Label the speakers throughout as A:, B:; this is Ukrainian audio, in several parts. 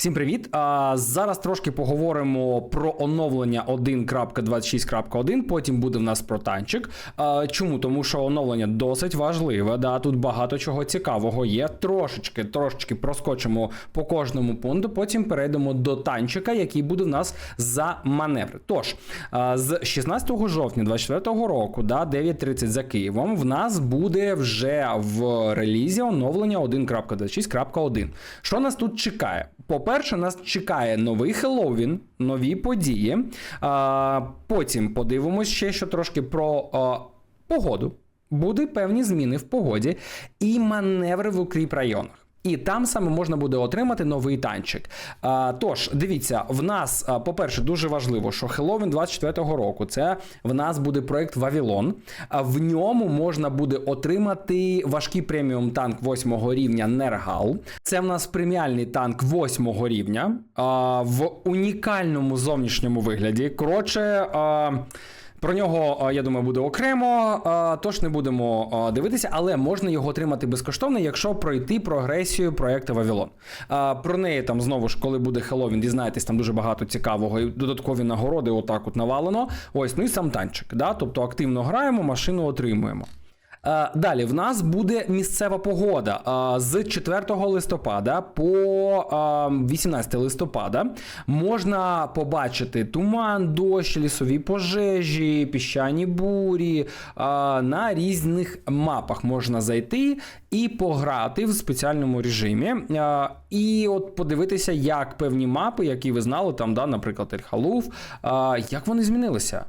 A: Всім привіт! А, зараз трошки поговоримо про оновлення 1.26.1, потім буде в нас про танчик. А, чому? Тому що оновлення досить важливе. Да? Тут багато чого цікавого є. Трошечки, трошечки проскочимо по кожному пункту, потім перейдемо до танчика, який буде в нас за маневри. Тож, з 16 жовтня 24 року, да, 9.30 за Києвом, в нас буде вже в релізі оновлення 1.26.1. Що нас тут чекає? По-перше, нас чекає новий Хеллоуін, нові події. А, потім подивимось ще що трошки про а, погоду. Буде певні зміни в погоді і маневри в укріп районах. І там саме можна буде отримати новий танчик. А, тож, дивіться, в нас, по-перше, дуже важливо, що Хеллоуін 24-го року це в нас буде проект Вавілон. В ньому можна буде отримати важкий преміум танк 8 рівня Нергал. Це в нас преміальний танк 8 рівня а, в унікальному зовнішньому вигляді. Коротше. А, про нього, я думаю, буде окремо, тож не будемо дивитися, але можна його отримати безкоштовно, якщо пройти прогресію проекту Вавилон. Про неї там знову ж, коли буде Хеллоуін, дізнаєтесь, там дуже багато цікавого і додаткові нагороди, отак от навалено. Ось, ну і сам танчик. Да? Тобто активно граємо, машину отримуємо. Е, Далі в нас буде місцева погода Е, з 4 листопада по е, 18 листопада. Можна побачити туман, дощ, лісові пожежі, піщані бурі. Е, На різних мапах можна зайти і пограти в спеціальному режимі. Е, І от подивитися, як певні мапи, які ви знали, там, да, наприклад, Ель-Халуф, е, як вони змінилися.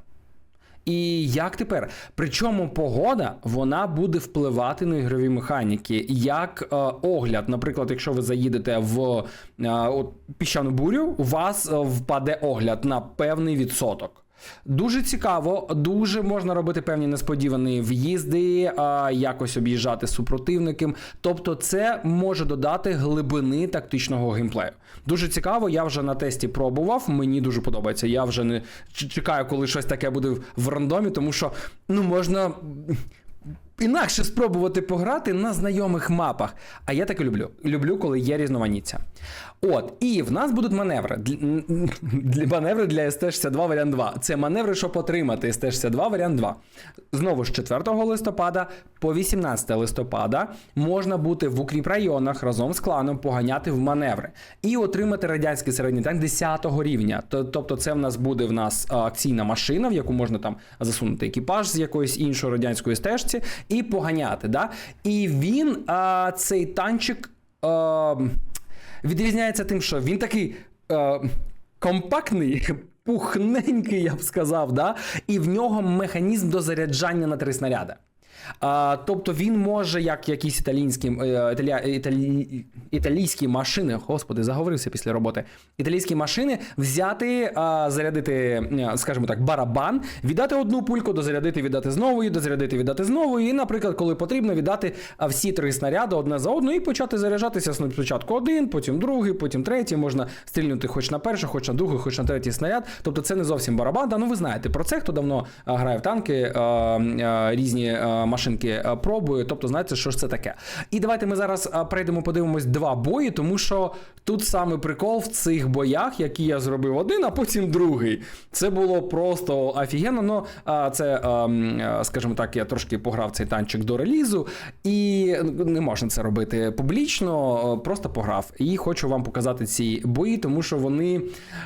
A: І як тепер? Причому погода вона буде впливати на ігрові механіки. Як е, огляд, наприклад, якщо ви заїдете в е, піщану бурю, у вас е, впаде огляд на певний відсоток. Дуже цікаво, дуже можна робити певні несподівані в'їзди, а, якось об'їжджати супротивників. Тобто, це може додати глибини тактичного геймплею. Дуже цікаво, я вже на тесті пробував. Мені дуже подобається. Я вже не чекаю, коли щось таке буде в рандомі, тому що ну можна. Інакше спробувати пограти на знайомих мапах. А я таке люблю. Люблю, коли є різноманіття. От, і в нас будуть маневри. Для, маневри для ST62 варіант 2. Це маневри, щоб отримати ST62 варіант 2. Знову ж 4 листопада по 18 листопада можна бути в укріп районах разом з кланом поганяти в маневри і отримати радянський середній танк 10 рівня. Тобто, це в нас буде в нас акційна машина, в яку можна там засунути екіпаж з якоїсь іншої радянської стежці і поганяти. Да? І він, а, цей танчик. А, відрізняється тим, що він такий е, компактний, пухненький, я б сказав, да? і в нього механізм до заряджання на три снаряди. А, тобто він може, як якісь італійські, е, італія, італі, італійські машини, господи, заговорився після роботи. Італійські машини взяти, а, зарядити, е, скажімо так, барабан, віддати одну пульку, дозарядити, віддати знову, і дозарядити, віддати знову. І, наприклад, коли потрібно, віддати всі три снаряди одне за одну і почати заряджатися спочатку один, потім другий, потім третій. Можна стрільнути хоч на перший, хоч на другий, хоч на третій снаряд. Тобто це не зовсім барабан. Да, ну ви знаєте про це, хто давно грає в танки, а, а, різні а, машинки а, пробує. Тобто, знаєте, що ж це таке. І давайте ми зараз а, пройдемо, подивимось два бої, тому що тут саме прикол в цих боях, які я зробив один, а потім другий. Це було просто офігенно. Ну, це, скажімо так, я трошки пограв цей танчик до релізу, і не можна це робити публічно, просто пограв. І хочу вам показати ці бої, тому що вони,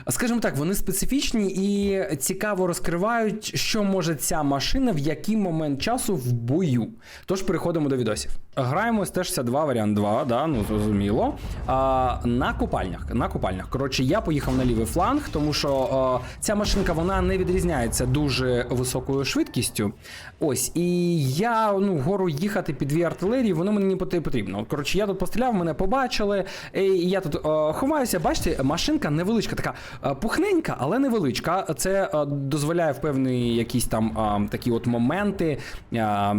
A: скажімо так, вони специфічні і цікаво розкривають, що може ця машина в який момент часу в бою. Тож переходимо до відосів. Граємо з Т-62 варіант 2, да, ну зрозуміло. А, на купальнях. На купальнях. Коротше, я поїхав на лівий фланг, тому що а, ця машинка вона не відрізняється дуже високою швидкістю. Ось, і я ну, вгору їхати під дві артилерії, воно мені не потрібно. Коротше, я тут постріляв, мене побачили. І я тут а, ховаюся. Бачите, машинка невеличка, така а, пухненька, але невеличка. Це а, дозволяє в певні якісь там а, такі от моменти. А,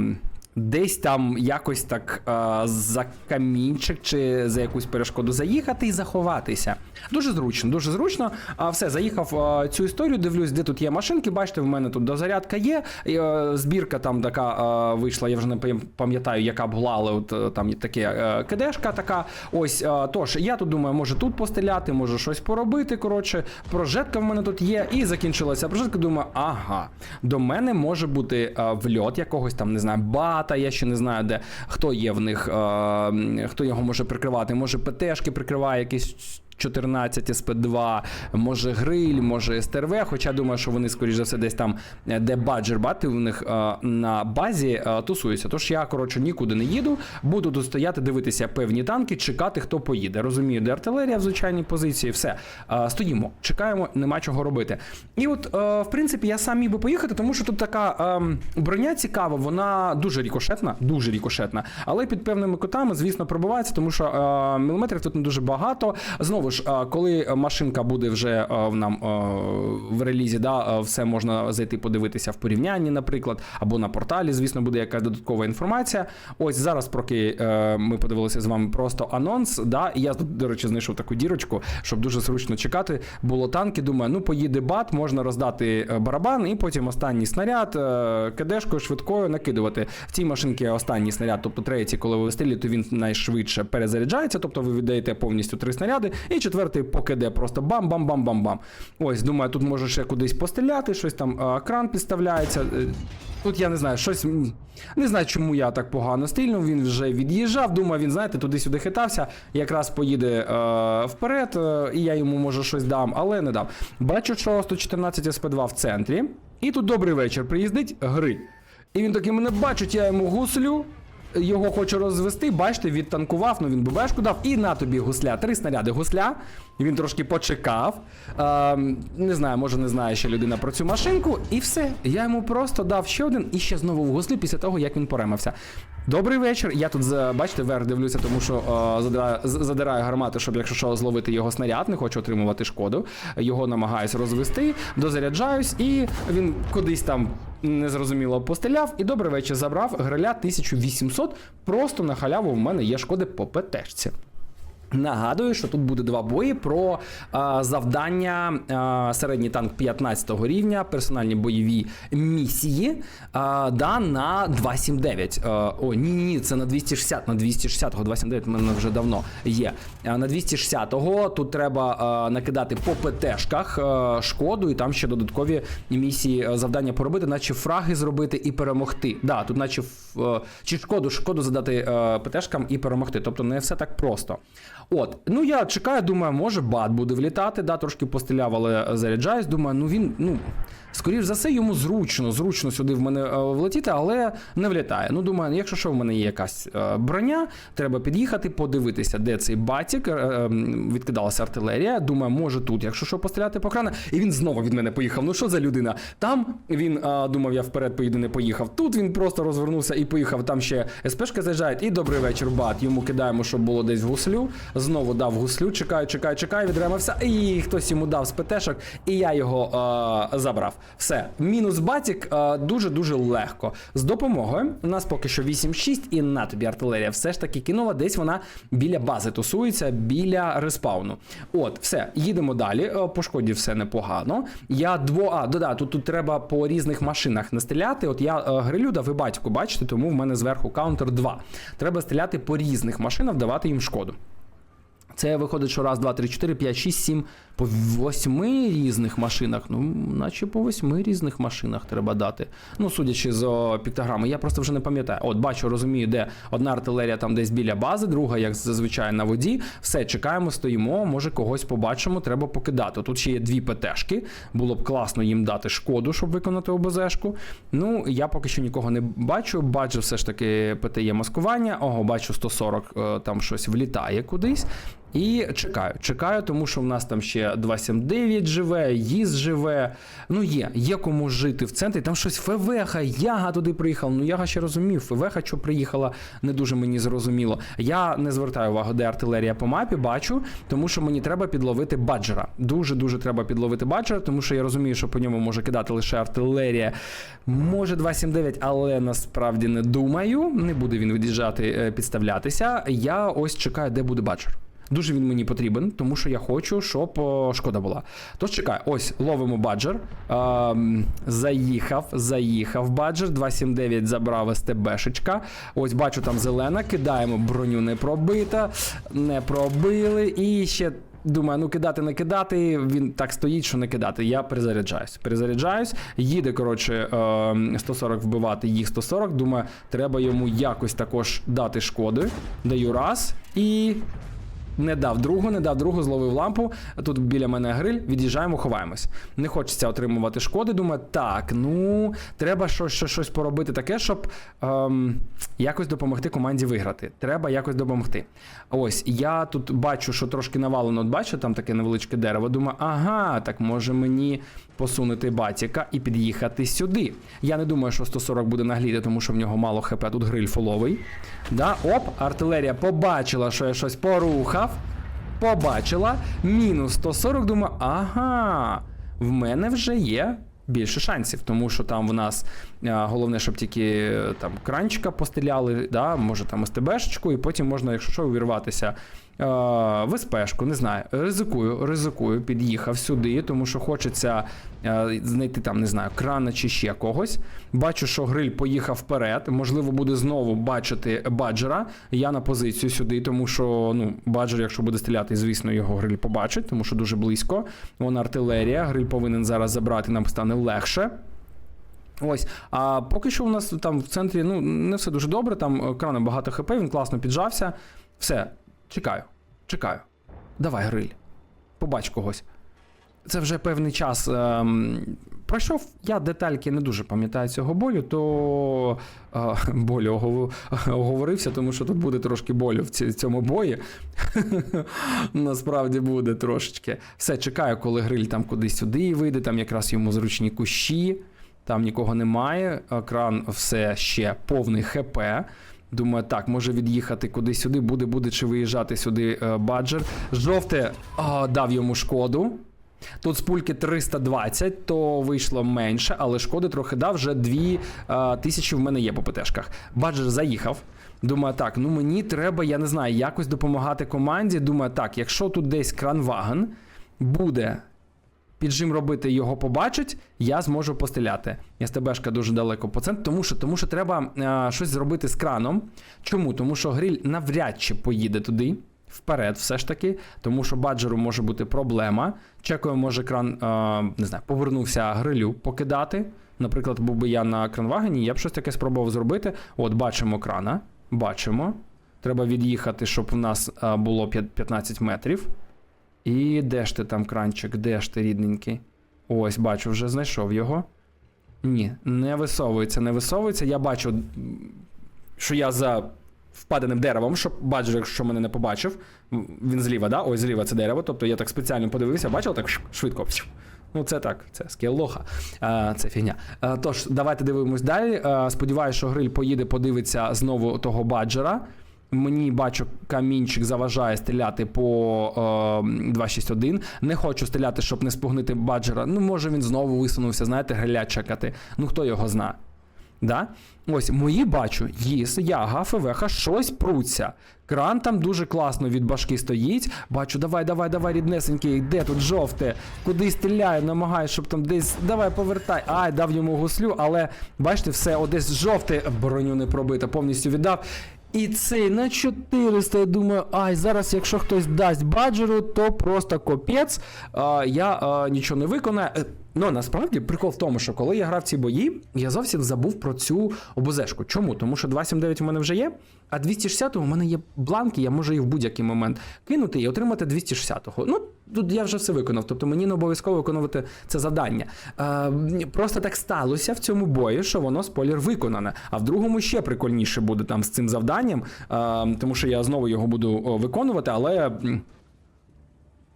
A: десь там якось так е, за камінчик чи за якусь перешкоду заїхати і заховатися. Дуже зручно, дуже зручно. А все, заїхав е, цю історію, дивлюсь, де тут є машинки. Бачите, в мене тут дозарядка є. е, збірка там така е, вийшла, я вже не пам'ятаю, яка була, але от е, там є таке е, кидешка така. Ось е, тож, я тут думаю, може тут постріляти, може щось поробити. Коротше, прожетка в мене тут є, і закінчилася прожетка. Думаю, ага, до мене може бути е, вльот якогось там, не знаю, бата. Я ще не знаю, де хто є в них, е, хто його може прикривати. Може, ПТшки прикриває якісь. 14 СП2, може гриль, може СТРВ, хоча думаю, що вони, скоріш за все, десь там, е, де баджер бати, у них е, на базі е, тусуються. Тож я, коротше, нікуди не їду, буду тут стояти, дивитися певні танки, чекати, хто поїде. Розумію, де артилерія в звичайній позиції, все. Стоїмо, чекаємо, нема чого робити. І от, в принципі, я сам міг би поїхати, тому що тут така ем, броня цікава, вона дуже рікошетна, дуже рікошетна, але під певними кутами, звісно, пробивається, тому що міліметрів тут не дуже багато. Знову ж, е, коли машинка буде вже е, в нам е, в релізі, да, все можна зайти подивитися в порівнянні, наприклад, або на порталі, звісно, буде якась додаткова інформація. Ось зараз, поки ми подивилися з вами просто анонс, да, і я до речі, знайшов таку дірочку, щоб дуже зручно чекати. Було танки. Думаю, ну поїде бат, можна роздати барабан, і потім останній снаряд е, швидкою накидувати. В цій машинці останній снаряд, тобто третій, коли ви вистрілюєте, він найшвидше перезаряджається, тобто ви віддаєте повністю три снаряди, і четвертий покиде просто бам-бам-бам-бам-бам. Ось, думаю, тут може ще кудись постріляти, щось там кран підставляється. Е, Тут я не знаю, щось не знаю, чому я так погано стрільнув. Він вже від'їжджав. Думаю, він знаєте, туди-сюди хитався. Якраз поїде е, вперед, е, і я йому може щось дам, але не дав. Бачу, що 114 СП2 в центрі. І тут добрий вечір. Приїздить гриль. І він такий мене бачить, я йому гуслю. Його хочу розвести, бачите, відтанкував, ну він ББшку дав, і на тобі гусля. Три снаряди гусля. І він трошки почекав. Е, не знаю, може не знає ще людина про цю машинку. І все. Я йому просто дав ще один і ще знову в гуслі після того, як він поремався. Добрий вечір. Я тут, бачите, вверх дивлюся, тому що е, задираю, задираю гармату, щоб якщо що зловити його снаряд, не хочу отримувати шкоду. Його намагаюсь розвести, дозаряджаюсь, і він кудись там незрозуміло постріляв. І добрий вечір забрав гриля 1800. Просто на халяву в мене є шкоди по ПТшці. Нагадую, що тут буде два бої про е, завдання е, середній танк 15 го рівня, персональні бойові місії е, да, на 279. Е, о, ні, ні, це на 260, на 260-го, 279 в мене вже давно є. Е, на 260-го тут треба е, накидати по ПТшках е, шкоду, і там ще додаткові місії завдання поробити, наче фраги зробити і перемогти. Да, тут наче е, чи шкоду, шкоду задати ПТшкам і перемогти. Тобто не все так просто. От, ну я чекаю, думаю, може бат буде влітати, да, трошки постріляв, але заряджаюсь. Думаю, ну він, ну, скоріш за все, йому зручно, зручно сюди в мене е, влетіти, але не влітає. Ну, думаю, якщо що в мене є якась е, броня, треба під'їхати, подивитися, де цей батік, е, відкидалася артилерія. Думаю, може тут, якщо що, постріляти по крану. І він знову від мене поїхав. Ну що за людина? Там він думав, я вперед поїду, не поїхав. Тут він просто розвернувся і поїхав. Там ще СПшка заїжджає. І добрий вечір, бат. Йому кидаємо, щоб було десь в гуслю. Знову дав гуслю, чекаю, чекаю, чекаю, відремався. І хтось йому дав з ПТшок, і я його е, забрав. Все, мінус батік е, дуже-дуже легко. З допомогою у нас поки що 8-6, і на тобі артилерія все ж таки кинула. Десь вона біля бази тусується, біля респауну. От, все, їдемо далі. Е, По шкоді все непогано. Я дво. А, да, тут, тут треба по різних машинах не стріляти. От я е, грилю дав батьку, бачите, тому в мене зверху каунтер 2. Треба стріляти по різних машинах, давати їм шкоду. Це виходить, що раз, два, три, чотири, п'ять, шість, сім по восьми різних машинах. Ну, наче по восьми різних машинах треба дати. Ну, судячи з о, піктограми, я просто вже не пам'ятаю. От бачу, розумію, де одна артилерія там десь біля бази, друга, як зазвичай, на воді. Все, чекаємо, стоїмо, може когось побачимо, треба покидати. Тут ще є дві ПТшки. Було б класно їм дати шкоду, щоб виконати ОБЗшку. Ну, я поки що нікого не бачу. Бачу, все ж таки ПТ є маскування. Ого, бачу 140, е, там щось влітає кудись. І чекаю, чекаю, тому що в нас там ще 279 живе, їз живе. Ну є, є кому жити в центрі. Там щось ФВХ, Яга туди приїхав. Ну Яга ще розумів. ФВХ, що приїхала, не дуже мені зрозуміло. Я не звертаю увагу, де артилерія по мапі, бачу, тому що мені треба підловити баджера. Дуже дуже треба підловити баджера, тому що я розумію, що по ньому може кидати лише артилерія. Може 279, але насправді не думаю. Не буде він від'їжджати, підставлятися. Я ось чекаю, де буде баджер. Дуже він мені потрібен, тому що я хочу, щоб о, шкода була. Тож чекай, ось ловимо баджер. Ем, заїхав, заїхав баджер. 279 забрав СТБшечка. Ось бачу там зелена, кидаємо броню не пробита, не пробили. І ще думаю, ну кидати, не кидати. Він так стоїть, що не кидати. Я перезаряджаюсь. Перезаряджаюсь. Їде, коротше, ем, 140 вбивати, їх 140. Думаю, треба йому якось також дати шкоди. Даю раз і. Не дав другу, не дав другу, зловив лампу. Тут біля мене гриль, від'їжджаємо, ховаємось. Не хочеться отримувати шкоди. Думаю, так, ну треба щось, щось, щось поробити таке, щоб ем, якось допомогти команді виграти. Треба якось допомогти. Ось я тут бачу, що трошки навалено. От бачу, там таке невеличке дерево. Думаю, ага, так може мені посунути батіка і під'їхати сюди. Я не думаю, що 140 буде нагліти, тому що в нього мало хп, тут гриль фоловий. Да, оп, артилерія побачила, що я щось порухав. Побачила. Мінус 140, думаю, ага, в мене вже є. Більше шансів, тому що там в нас а, головне, щоб тільки е, там кранчика постріляли, да, може там СТБшечку, і потім можна, якщо що, увірватися е, в СПшку, не знаю. Ризикую, ризикую, під'їхав сюди, тому що хочеться е, знайти там, не знаю, крана чи ще когось. Бачу, що гриль поїхав вперед. Можливо, буде знову бачити баджера. Я на позицію сюди, тому що ну, баджер, якщо буде стріляти, звісно, його гриль побачить, тому що дуже близько. Вон артилерія. Гриль повинен зараз забрати, нам стане легше. Ось, а поки що у нас там в центрі ну не все дуже добре. Там е, крана багато хп, він класно піджався. Все, чекаю, чекаю. Давай, гриль. Побач когось. Це вже певний час. Ем, пройшов. Я детальки не дуже пам'ятаю цього болю, то е, болю огов- оговорився, тому що тут буде трошки болю в цьому бої. Насправді буде трошечки. Все, чекаю, коли гриль там кудись сюди вийде, там якраз йому зручні кущі. Там нікого немає, екран все ще повний ХП. Думаю, так, може від'їхати кудись сюди, буде, буде чи виїжджати сюди е, баджер. Жовте а, дав йому шкоду. Тут з пульки 320, то вийшло менше, але шкоди трохи дав, вже 2 тисячі в мене є по ПТшках. Баджер заїхав. Думаю, так, ну мені треба, я не знаю, якось допомагати команді. Думаю, так, якщо тут десь кранваген буде піджим робити його побачить, я зможу постріляти. СТБшка дуже далеко по центру, тому що, тому що треба а, щось зробити з краном. Чому? Тому що гриль навряд чи поїде туди. Вперед, все ж таки, тому що баджеру може бути проблема. Чекаю, може кран а, не знаю, повернувся грилю покидати. Наприклад, був би я на кранвагені, я б щось таке спробував зробити. От, бачимо крана, бачимо. Треба від'їхати, щоб в нас а, було 15 метрів. І де ж ти там кранчик? Де ж ти, рідненький? Ось, бачу, вже знайшов його. Ні, не висовується, не висовується. Я бачу, що я за впаденим деревом, щоб баджер, якщо мене не побачив. Він зліва, да? Ось зліва це дерево. Тобто я так спеціально подивився, бачив так швидко. Ну, це так, це скіл лоха. А, це фігня. Тож, давайте дивимось далі. Сподіваюся, що гриль поїде, подивиться знову того баджера. Мені бачу, камінчик заважає стріляти по е, 261. Не хочу стріляти, щоб не спугнити баджера. Ну, може він знову висунувся, знаєте, гриля чекати. Ну хто його зна. Да? Ось мої бачу, їс, яга, ФВХ, щось пруться. Кран там дуже класно від башки стоїть. Бачу, давай, давай, давай, ріднесенький, де тут жовте? Куди стріляю, намагаюсь, щоб там десь. Давай повертай. Ай, дав йому гуслю, але бачите, все, одесь жовте, броню не пробита, повністю віддав. І цей на 400, я думаю, ай, зараз, якщо хтось дасть баджеру, то просто копець. А, я а, нічого не виконаю. Ну, насправді прикол в тому, що коли я грав ці бої, я зовсім забув про цю обозешку. Чому? Тому що 279 у мене вже є, а 260 у мене є бланки, я можу їх в будь-який момент кинути і отримати 260-го. Ну, тут я вже все виконав, тобто мені не обов'язково виконувати це завдання. Е, просто так сталося в цьому бої, що воно спойлер виконане. А в другому ще прикольніше буде там з цим завданням, е, тому що я знову його буду виконувати, але.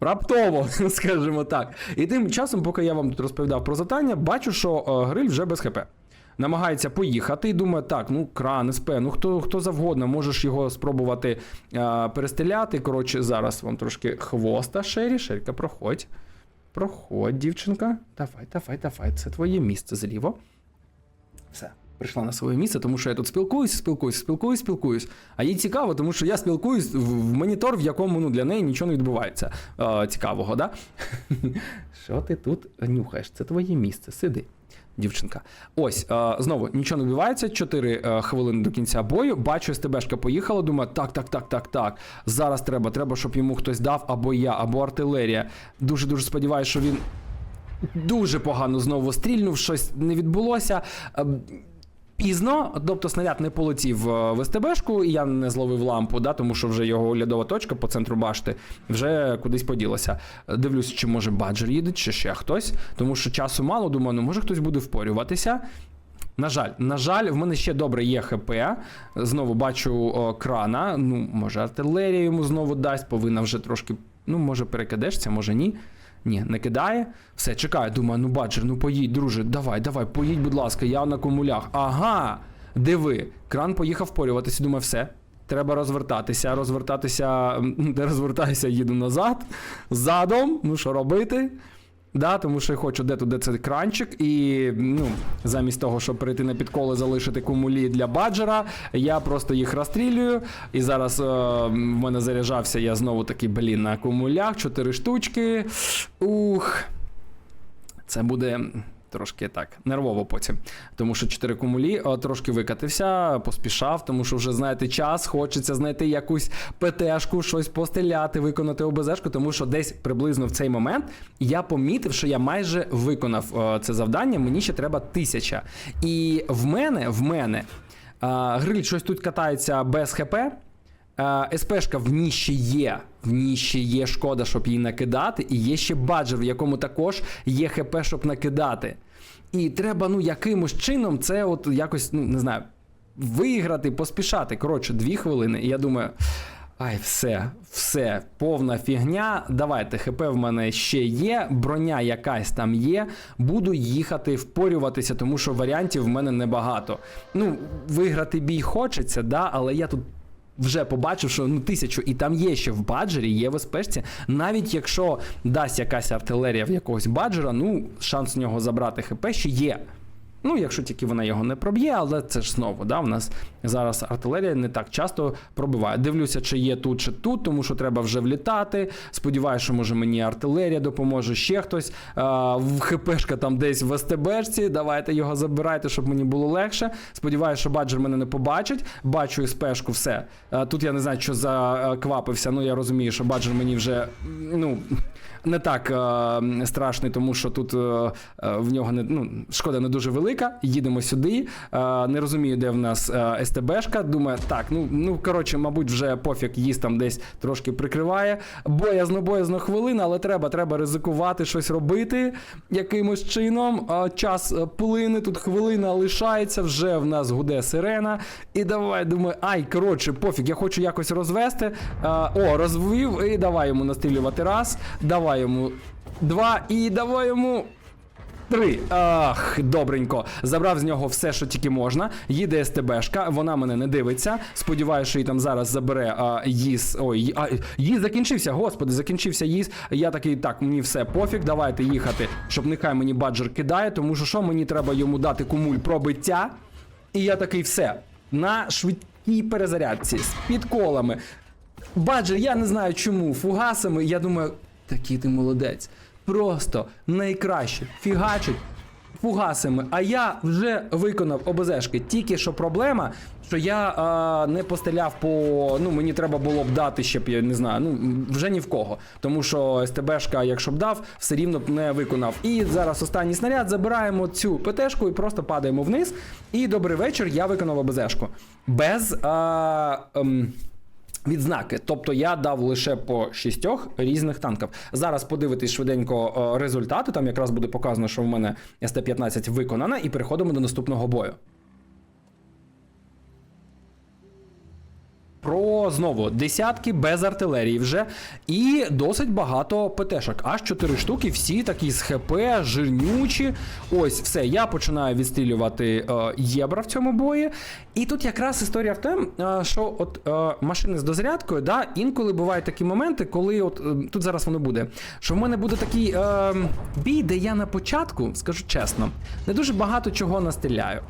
A: Раптово, скажімо так. І тим часом, поки я вам тут розповідав про завдання, бачу, що е, гриль вже без ХП. Намагається поїхати і думає, так, ну кран, СП, ну хто, хто завгодно, можеш його спробувати е, перестріляти. Коротше, зараз вам трошки хвоста, Шері. Шеріка, проходь. Проходь, дівчинка. Давай, давай, давай. Це твоє місце зліво. Все, прийшла на своє місце, тому що я тут спілкуюсь, спілкуюсь, спілкуюсь, спілкуюсь. А їй цікаво, тому що я спілкуюсь в, монітор, в якому ну, для неї нічого не відбувається е, цікавого, да? Що ти тут нюхаєш? Це твоє місце. Сиди. Дівчинка. Ось, е, знову нічого не відбувається. 4 е, хвилини до кінця бою. Бачу, СТБшка поїхала. Думаю, так, так, так, так, так. Зараз треба. Треба, щоб йому хтось дав, або я, або артилерія. Дуже дуже сподіваюся, що він дуже погано знову стрільнув, щось не відбулося. Е, Пізно, тобто снаряд не полетів е, в СТБшку, і я не зловив лампу, да, тому що вже його оглядова точка по центру башти вже кудись поділася. Дивлюсь, чи може баджер їде, чи ще хтось, тому що часу мало, думаю, ну може хтось буде впорюватися. На жаль, на жаль, в мене ще добре є ХП. Знову бачу о, крана. Ну, може, артилерія йому знову дасть, повинна вже трошки. Ну, може, перекидешся, може ні. Ні, не кидає. Все, чекаю, думаю, ну баджер, ну поїдь, друже, давай, давай, поїдь, будь ласка, я на комулях. Ага, диви, кран поїхав впорюватися, думаю, все. Треба розвертатися, розвертатися, де розвертаюся, їду назад, задом, ну що робити? Да, тому що я хочу де-туди цей це кранчик, і ну, замість того, щоб перейти на підколи, залишити кумулі для баджера, я просто їх розстрілюю. І зараз е, в мене заряджався я знову таки, блін, на кумулях, чотири штучки. Ух. Це буде. Трошки так нервово потім, тому що 4 кумулі о, трошки викатився, поспішав, тому що вже знаєте час, хочеться знайти якусь ПТшку, щось постріляти, виконати ОБЗшку, тому що десь приблизно в цей момент я помітив, що я майже виконав о, це завдання. Мені ще треба тисяча. І в мене, в мене а, гриль щось тут катається без ХП. Е, СПшка в ній ще є. В ній ще є шкода, щоб її накидати, і є ще баджер, в якому також є ХП, щоб накидати. І треба, ну, якимось чином це от якось, ну, не знаю, виграти, поспішати. Коротше, дві хвилини. І я думаю. Ай, все, все, повна фігня. Давайте, ХП в мене ще є, броня якась там є. Буду їхати, впорюватися, тому що варіантів в мене небагато. Ну, виграти бій хочеться, да, але я тут вже побачив, що ну тисячу, і там є ще в баджері, є в спешці. Навіть якщо дасть якась артилерія в якогось баджера, ну шанс у нього забрати ХП ще є. Ну, якщо тільки вона його не проб'є, але це ж знову, да, в нас зараз артилерія не так часто пробиває. Дивлюся, чи є тут, чи тут, тому що треба вже влітати. Сподіваюся, що може мені артилерія допоможе ще хтось. А, в ХПшка там десь в СТБшці. Давайте його забирайте, щоб мені було легше. Сподіваюся, що баджер мене не побачить. Бачу СПшку, все. А, тут я не знаю, що заквапився. Ну я розумію, що баджер мені вже ну. Не так е, страшний, тому що тут е, е, в нього не ну, шкода не дуже велика. Їдемо сюди. Е, не розумію, де в нас е, СТБшка. Думаю, так, ну ну коротше, мабуть, вже пофіг їсть там десь трошки прикриває. Боязно, боязно хвилина, але треба, треба ризикувати, щось робити якимось чином. Е, час е, плине, тут хвилина лишається, вже в нас гуде сирена. І давай, думаю, ай, коротше, пофіг, я хочу якось розвести. Е, о, розвів, і давай йому настрілювати раз. Давай йому два і давай йому. Три. Ах, добренько. Забрав з нього все, що тільки можна. Їде СТБшка, вона мене не дивиться. Сподіваюся, що її там зараз забере а, їз. Ой, а, їз закінчився, господи, закінчився їз. Я такий, так, мені все пофіг, давайте їхати, щоб нехай мені баджер кидає, тому що що мені треба йому дати кумуль пробиття. І я такий, все. На швидкій перезарядці з підколами. Баджер, я не знаю чому, фугасами. Я думаю, такий ти молодець. Просто найкраще фігачить фугасами. А я вже виконав ОБЗшки. Тільки що проблема, що я а, не постріляв по. Ну, мені треба було б дати ще б, я не знаю, ну вже ні в кого. Тому що СТБшка, якщо б дав, все рівно б не виконав. І зараз останній снаряд забираємо цю ПТшку і просто падаємо вниз. І добрий вечір, я виконав ОБЗшку. Без. А, ем, Відзнаки, тобто я дав лише по шістьох різних танків. Зараз подивитись швиденько е, результати. Там якраз буде показано, що в мене СТ-15 виконана, і переходимо до наступного бою. Про знову десятки без артилерії вже. І досить багато ПТшок. Аж 4 штуки, всі такі з ХП, жирнючі. Ось, все, я починаю відстрілювати е, єбра в цьому бої. І тут якраз історія в тому, е, що от е, машини з дозарядкою, да, інколи бувають такі моменти, коли от е, тут зараз воно буде. Що в мене буде такий е, бій, де я на початку, скажу чесно, не дуже багато чого настріляю.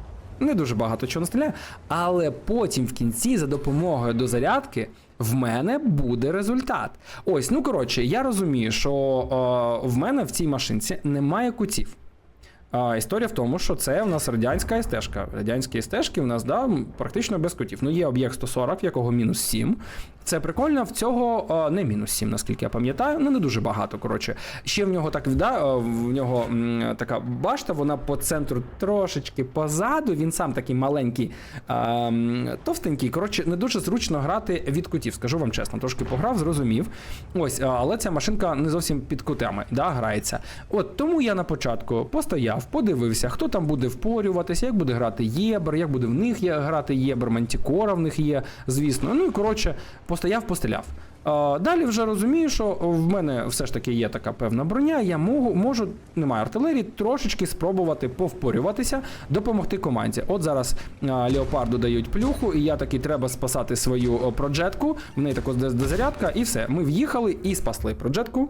A: Не дуже багато чого настріляю, але потім в кінці за допомогою дозарядки в мене буде результат. Ось, ну коротше, я розумію, що о, в мене в цій машинці немає кутів. А, історія в тому, що це в нас радянська стежка. Радянські стежки в нас да, практично без кутів. Ну, є об'єкт 140, в якого мінус 7. Це прикольно, в цього а, не мінус 7, наскільки я пам'ятаю. Ну, не дуже багато. Коротше. Ще в нього так да, в нього така башта, вона по центру трошечки позаду. Він сам такий маленький, м, товстенький. Коротше, не дуже зручно грати від кутів, скажу вам чесно. Трошки пограв, зрозумів. Ось, але ця машинка не зовсім під кутами да, грається. От тому я на початку постояв, подивився, хто там буде впорюватися, як буде грати Єбер, як буде в них грати Єбер, Мантікора в них є, звісно. Ну і коротше, постояв, постріляв. Далі вже розумію, що в мене все ж таки є така певна броня. Я можу, можу немає артилерії, трошечки спробувати повпорюватися, допомогти команді. От зараз Леопарду дають плюху, і я таки треба спасати свою проджетку. В неї також дезарядка, і все. Ми в'їхали і спасли проджетку.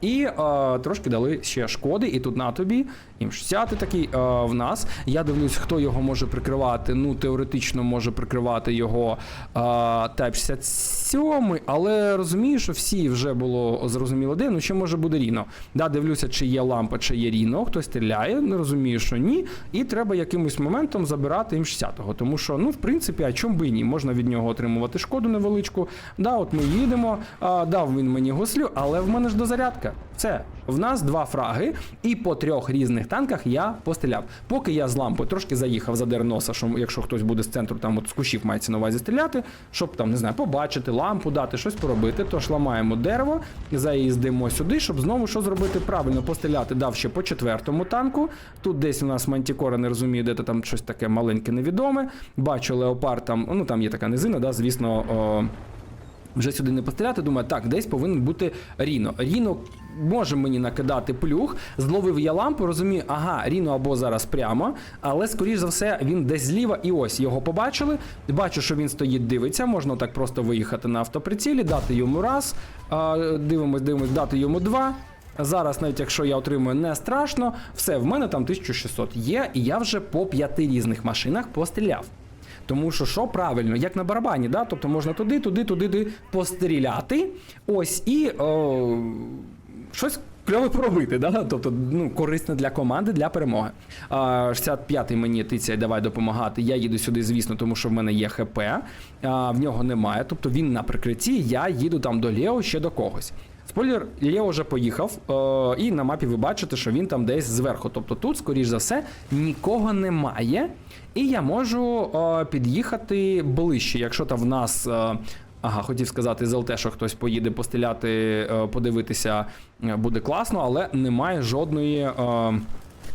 A: І е, трошки дали ще шкоди, і тут на тобі. Ім 60 такий е, в нас. Я дивлюсь, хто його може прикривати. Ну, теоретично може прикривати його е, Type 67, але розумію, що всі вже було зрозуміло, де. Ну, ще може буде Ріно. Да, дивлюся, чи є лампа, чи є Ріно, хтось стріляє, не розумію, що ні. І треба якимось моментом забирати М60-го. Тому що, ну, в принципі, а чому би ні? Можна від нього отримувати шкоду невеличку. Да, от ми їдемо, а, дав він мені гуслю, але в мене ж дозарядка. Все, в нас два фраги, і по трьох різних танках я постріляв. Поки я з лампою трошки заїхав за носа, що якщо хтось буде з центру, там от з кущів мається на увазі стріляти, щоб там не знаю, побачити лампу, дати щось поробити. Тож ламаємо дерево, заїздимо сюди, щоб знову що зробити правильно, постріляти. Дав ще по четвертому танку. Тут десь у нас мантікора не розуміє, де то там щось таке маленьке невідоме. Бачу леопард там, ну там є така низина, да, звісно. О, вже сюди не постріляти, думаю, так, десь повинен бути Ріно. Ріно може мені накидати плюх. Зловив я лампу, розумію, ага, Ріно або зараз прямо, але скоріш за все він десь зліва, і ось його побачили. Бачу, що він стоїть, дивиться. Можна так просто виїхати на автоприцілі, дати йому раз. Дивимось, дивимось, дати йому два. Зараз, навіть якщо я отримую не страшно, все, в мене там 1600 є, і я вже по п'яти різних машинах постріляв. Тому що що правильно, як на барабані, да? тобто можна туди, туди, туди, туди постріляти. Ось і о, щось кльове поробити, да? тобто ну, корисне для команди, для перемоги. А, 65-й мені тицяє, давай допомагати. Я їду сюди, звісно, тому що в мене є ХП, а, в нього немає. Тобто він на прикритті, я їду там до Лео ще до когось. Спойлер, Лео вже поїхав, е, і на мапі ви бачите, що він там десь зверху. Тобто тут, скоріш за все, нікого немає. І я можу е, під'їхати ближче, якщо там в нас. Е, Ага, хотів сказати з що хтось поїде постріляти, е, подивитися, е, буде класно, але немає жодної. Е,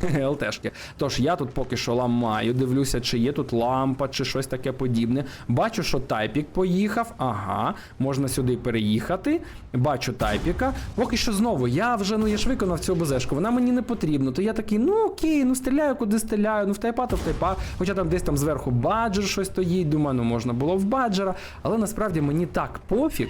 A: ЛТшки. Тож я тут поки що ламаю, дивлюся, чи є тут лампа, чи щось таке подібне. Бачу, що тайпік поїхав. Ага, можна сюди переїхати. Бачу тайпіка. Поки що знову, я вже ну я ж виконав цю БЗшку, вона мені не потрібна. То я такий, ну окей, ну стріляю, куди стріляю, ну в тайпа, то в тайпа. Хоча там десь там зверху баджер щось стоїть. Думаю, ну можна було в баджера. Але насправді мені так пофіг.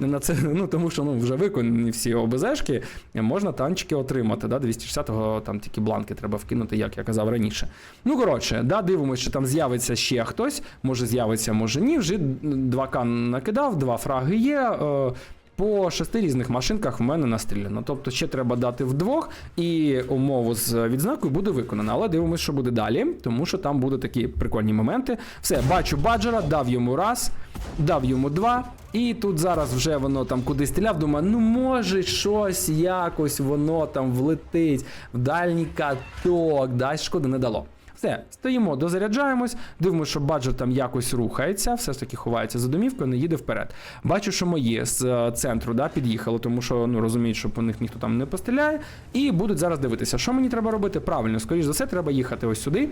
A: На це, ну тому що ну вже виконані всі ОБЗшки, можна танчики отримати. Да? 260-го там тільки бланки треба вкинути, як я казав раніше. Ну коротше, да, дивимося, що там з'явиться ще хтось. Може з'явиться, може ні. Вже 2К накидав, два фраги є. Е, по шести різних машинках в мене настріляно. Тобто ще треба дати вдвох, і умову з відзнакою буде виконано. Але дивимося, що буде далі, тому що там будуть такі прикольні моменти. Все, бачу баджера, дав йому раз, дав йому два. І тут зараз вже воно там куди стріляв, думаю, ну може щось якось воно там влетить в дальній каток, дай шкоди не дало. Все, стоїмо, дозаряджаємось, дивимося, що баджер там якось рухається, все ж таки ховається за домівкою, не їде вперед. Бачу, що моє з е, центру да, під'їхало, тому що ну, розуміють, що по них ніхто там не постріляє. І будуть зараз дивитися, що мені треба робити. Правильно, скоріш за все, треба їхати ось сюди,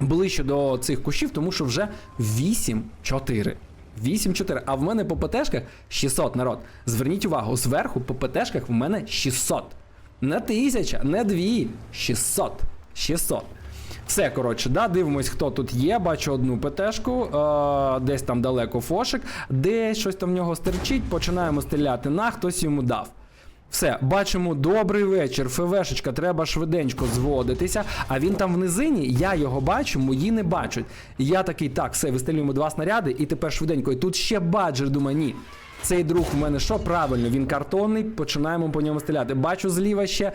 A: ближче до цих кущів, тому що вже 8-4. 8-4. А в мене по ПТшках 600 народ. Зверніть увагу, зверху по ПТшках в мене 600. Не тисяча, не дві. 600. 600. Все, коротше, да, дивимось, хто тут є. Бачу одну ПТшку, е, десь там далеко фошик, десь щось там в нього стерчить, починаємо стріляти на, хтось йому дав. Все, бачимо, добрий вечір. ФВшечка, треба швиденько зводитися. А він там в низині, я його бачу, мої не бачать. І я такий, так, все, вистрілюємо два снаряди, і тепер швиденько. І тут ще баджер, думаю, ні. Цей друг в мене що правильно, він картонний, починаємо по ньому стріляти. Бачу зліва ще е,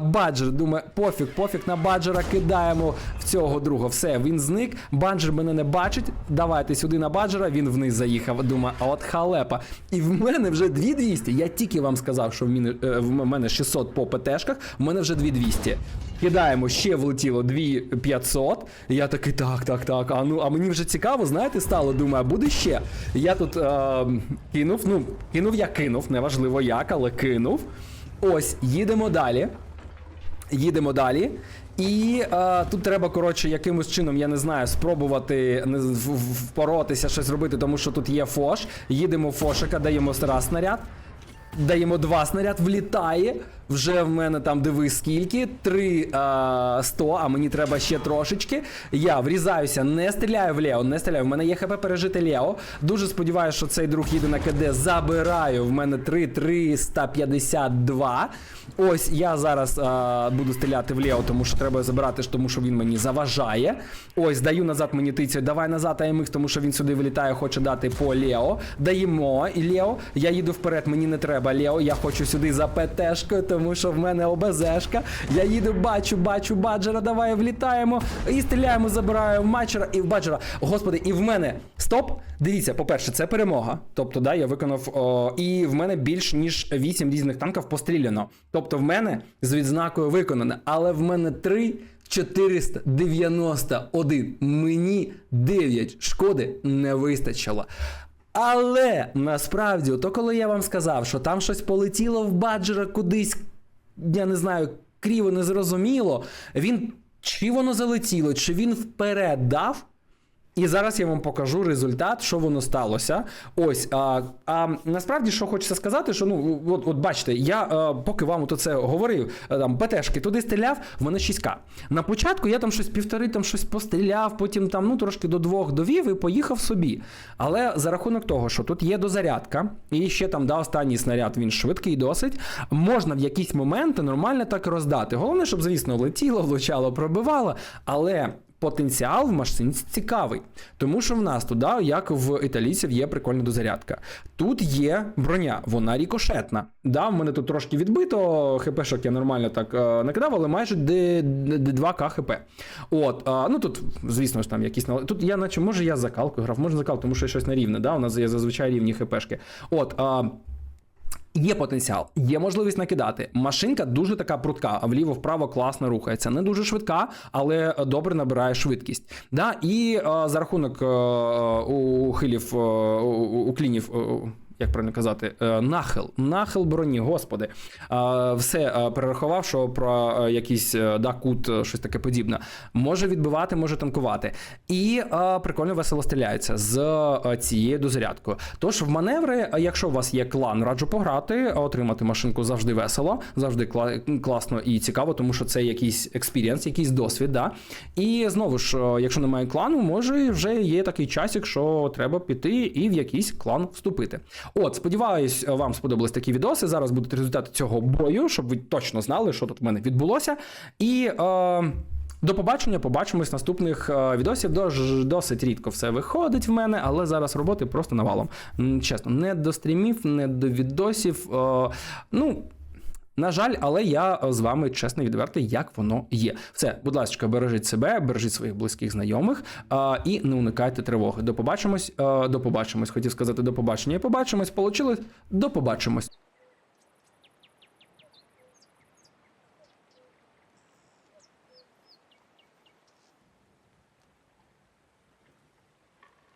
A: баджер. Думаю, пофіг, пофіг на баджера кидаємо в цього друга. Все, він зник. Баджер мене не бачить. Давайте сюди на баджера. Він вниз заїхав. Думаю, а от халепа. І в мене вже 2200. Я тільки вам сказав, що в мене, в мене 600 по ПТшках, в мене вже 2200. Кидаємо, ще влетіло 2500. Я такий, так, так, так. А ну, а мені вже цікаво, знаєте, стало. Думаю, а буде ще. Я тут е, кинув, ну, кинув я кинув, неважливо як, але кинув. Ось, їдемо далі. Їдемо далі. І е, тут треба, коротше, якимось чином, я не знаю, спробувати впоротися, щось робити, тому що тут є фош. Їдемо в фошика, даємо раз снаряд. Даємо два снаряд, влітає. Вже в мене там дивись скільки. Три а, 100, а мені треба ще трошечки. Я врізаюся, не стріляю в Лео, не стріляю. В мене є ХП пережити Лео. Дуже сподіваюся, що цей друг їде на КД. Забираю. В мене 3 352. Ось я зараз а, буду стріляти в Лео, тому що треба забирати, тому що він мені заважає. Ось, даю назад мені тицю. Давай назад АМХ, тому що він сюди вилітає, хоче дати по Лео. Даємо і Лео. Я їду вперед, мені не треба Лео. Я хочу сюди за ПТшкою, тому що в мене ОБЗшка. Я їду, бачу, бачу баджера. Давай влітаємо і стріляємо, забираю матчера і в баджера. Господи, і в мене стоп. Дивіться, по-перше, це перемога. Тобто, да, я виконав. О, і в мене більш ніж 8 різних танків постріляно. Тобто, в мене з відзнакою виконано, але в мене 3 491. Мені 9 шкоди не вистачило. Але насправді, то коли я вам сказав, що там щось полетіло в баджера кудись, я не знаю, кріво незрозуміло, він чи воно залетіло, чи він вперед дав. І зараз я вам покажу результат, що воно сталося. Ось, а, а насправді, що хочеться сказати, що ну, от, от бачите, я а, поки вам то це говорив, а, там ПТшки туди стріляв, в мене 6К. На початку я там щось півтори, там щось постріляв, потім там ну трошки до двох довів і поїхав собі. Але за рахунок того, що тут є дозарядка, і ще там да, останній снаряд, він швидкий досить, можна в якісь моменти нормально так роздати. Головне, щоб, звісно, летіло, влучало, пробивало, але. Потенціал в машинці цікавий, тому що в нас туди, як в італійців, є прикольна дозарядка. Тут є броня, вона рікошетна. Да, в мене тут трошки відбито, хпшок я нормально так е, накидав, але майже де- де- де 2к хп. От, а, ну тут, звісно ж, там якісь Тут я, наче, може, я закалку грав, може закал, тому що щось на рівне, да, у нас є зазвичай рівні хпшки. От, а, Є потенціал, є можливість накидати. Машинка дуже така прутка, вліво-вправо класно рухається. Не дуже швидка, але добре набирає швидкість. Да? І е, за рахунок е, е, у- у клінів. е, як правильно казати, е, нахил, нахил броні, господи. Все е, перерахував, що про е, якийсь да, кут, е, щось таке подібне. Може відбивати, може танкувати. І прикольно весело стріляється з цією дозарядкою. Тож в маневри, якщо у вас є клан, раджу пограти, отримати машинку завжди весело, завжди класно і цікаво, тому що це якийсь експірієнс, якийсь досвід. Да? І знову ж, якщо немає клану, може вже є такий часик, що треба піти і в якийсь клан вступити. От, сподіваюсь, вам сподобались такі відоси. Зараз будуть результати цього бою, щоб ви точно знали, що тут в мене відбулося. І. Е, до побачення, побачимось в наступних е, відосів. Дож, досить рідко все виходить в мене, але зараз роботи просто навалом. Чесно, не до стрімів, не до відосів. Е, ну. На жаль, але я е, з вами чесно відвертий, як воно є. Все, будь ласка, бережіть себе, бережіть своїх близьких знайомих а, і не уникайте тривоги. До побачимось, а, до побачимось. Хотів сказати до побачення. і Побачимось, получилось. До побачимось.